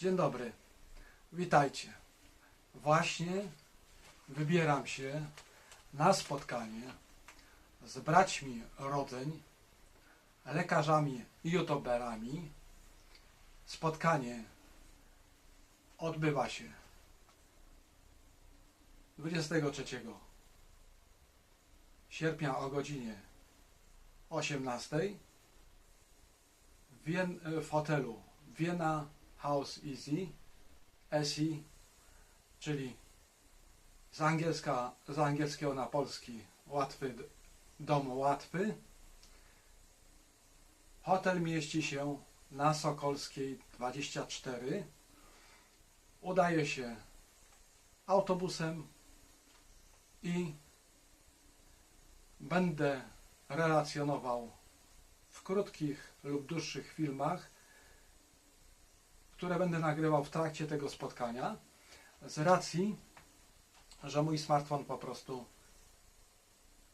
Dzień dobry, witajcie. Właśnie wybieram się na spotkanie z braćmi rodzeń, lekarzami i youtuberami. Spotkanie odbywa się 23 sierpnia o godzinie 18 w, hotelu Vienna House Easy ESI, czyli z, angielska, z angielskiego na polski łatwy dom łatwy. Hotel mieści się na Sokolskiej 24. Udaje się autobusem i będę relacjonował w krótkich lub dłuższych filmach, które będę nagrywał w trakcie tego spotkania, z racji, że mój smartfon po prostu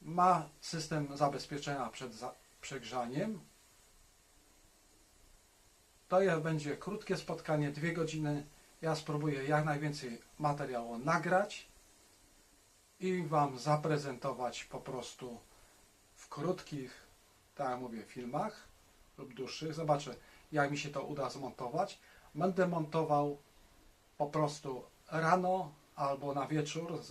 ma system zabezpieczenia przed za przegrzaniem. To będzie krótkie spotkanie, dwie godziny. Ja spróbuję jak najwięcej materiału nagrać i Wam zaprezentować po prostu w krótkich, tak jak mówię, filmach lub dłuższych. Zobaczę, jak mi się to uda zmontować. Będę montował po prostu rano albo na wieczór,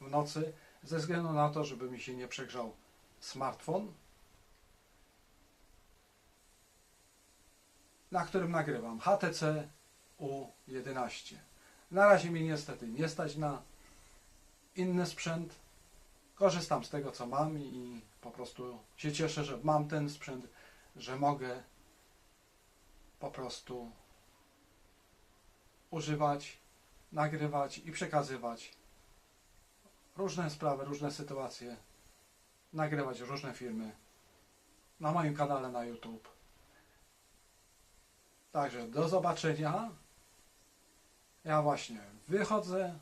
w nocy, ze względu na to, żeby mi się nie przegrzał smartfon, na którym nagrywam HTC U11. Na razie mi niestety nie stać na inny sprzęt. Korzystam z tego, co mam i po prostu się cieszę, że mam ten sprzęt, że mogę po prostu używać, nagrywać i przekazywać różne sprawy, różne sytuacje, nagrywać różne filmy na moim kanale na YouTube. Także do zobaczenia. Ja właśnie wychodzę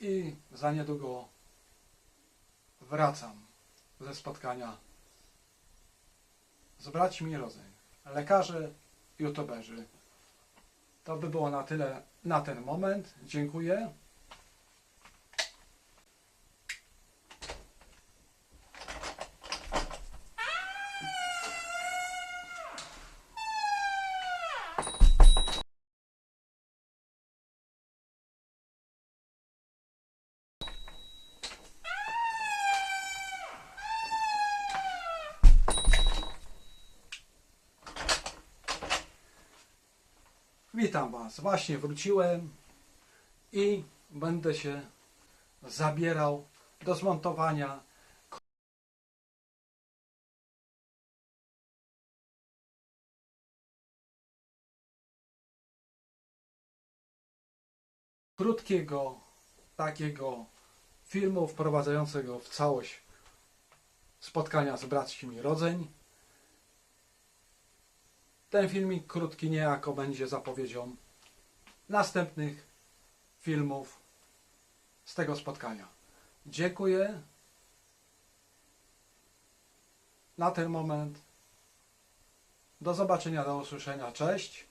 i za niedługo wracam ze spotkania z braćmi rodzeń, lekarze, youtuberzy. To by było na tyle na ten moment. Dziękuję. Witam Was. Właśnie wróciłem i będę się zabierał do zmontowania krótkiego takiego filmu wprowadzającego w całość spotkania z braćmi rodzeń. Ten filmik krótki niejako będzie zapowiedzią następnych filmów z tego spotkania. Dziękuję. Na ten moment. Do zobaczenia, do usłyszenia. Cześć.